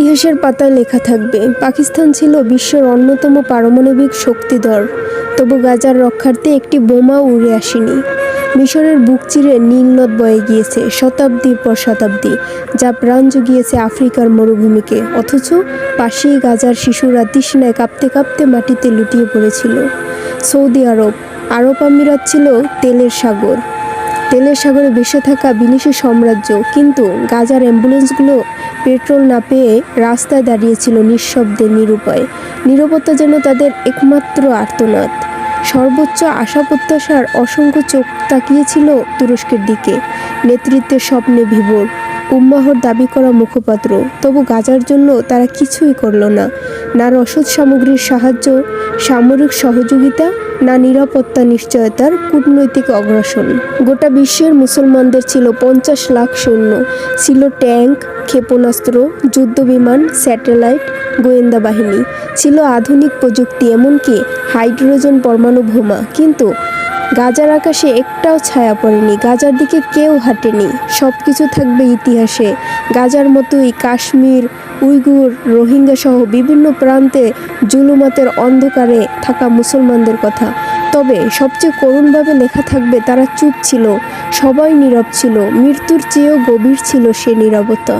ইতিহাসের পাতায় লেখা থাকবে, পাকিস্তান ছিল বিশ্বের অন্যতম পারমাণবিক শক্তিধর। তবু গাজার রক্ষার্থে একটি বোমা উড়ে আসেনি। মিশরের বুক চিরে নীল নদ বয়ে গিয়েছে শতাব্দীর পর শতাব্দী। যা প্রাণ জুগিয়েছে আফ্রিকার মরুভূমিকে, অথচ পাশেই গাজার শিশুরা তৃষ্ণায় কাঁপতে কাঁপতে মাটিতে লুটিয়ে পড়েছিল। সৌদি আরব আরব আমিরাত ছিল তেলের সাগর। তেলের সাগরে ভেসে থাকা বিদেশি সাম্রাজ্য, কিন্তু গাজার অ্যাম্বুলেন্সগুলো পেট্রোল না পেয়ে রাস্তায় দাঁড়িয়েছিল নিঃশব্দে নিরুপায়। নিরাপত্তা যেন তাদের একমাত্র আর্তনাদ। সর্বোচ্চ আশা প্রত্যাশার অসংখ্য চোখ তাকিয়েছিল তুরস্কের দিকে। নেতৃত্বের স্বপ্নে বিভোর। উম্মাহর দাবি করা মুখপাত্র। তবু গাজার জন্য তারা কিছুই করল না। না রসদ সামগ্রীর সাহায্য, সামরিক সহযোগিতা, না নিরাপত্তা নিশ্চয়তার কূটনৈতিক অগ্রাসন। গোটা বিশ্বের মুসলমানদের ছিল পঞ্চাশ লাখ সৈন্য। ছিল ট্যাঙ্ক ক্ষেপণাস্ত্র, যুদ্ধবিমান, স্যাটেলাইট, গোয়েন্দা বাহিনী। ছিল আধুনিক প্রযুক্তি, এমনকি হাইড্রোজেন পরমাণু বোমা। কিন্তু গাজার আকাশে একটাও ছায়া পড়েনি, গাজার দিকে কেউ হাঁটেনি। সব কিছু থাকবে ইতিহাসে। গাজার মতোই কাশ্মীর, উইগুর রোহিঙ্গা সহ বিভিন্ন প্রান্তে জুলুমাতের অন্ধকারে থাকা মুসলমানদের কথা। তবে সবচেয়ে করুণভাবে লেখা থাকবে, তারা চুপ ছিল, সবাই নীরব ছিল, মৃত্যুর চেয়েও গভীর ছিল সে নীরবতা।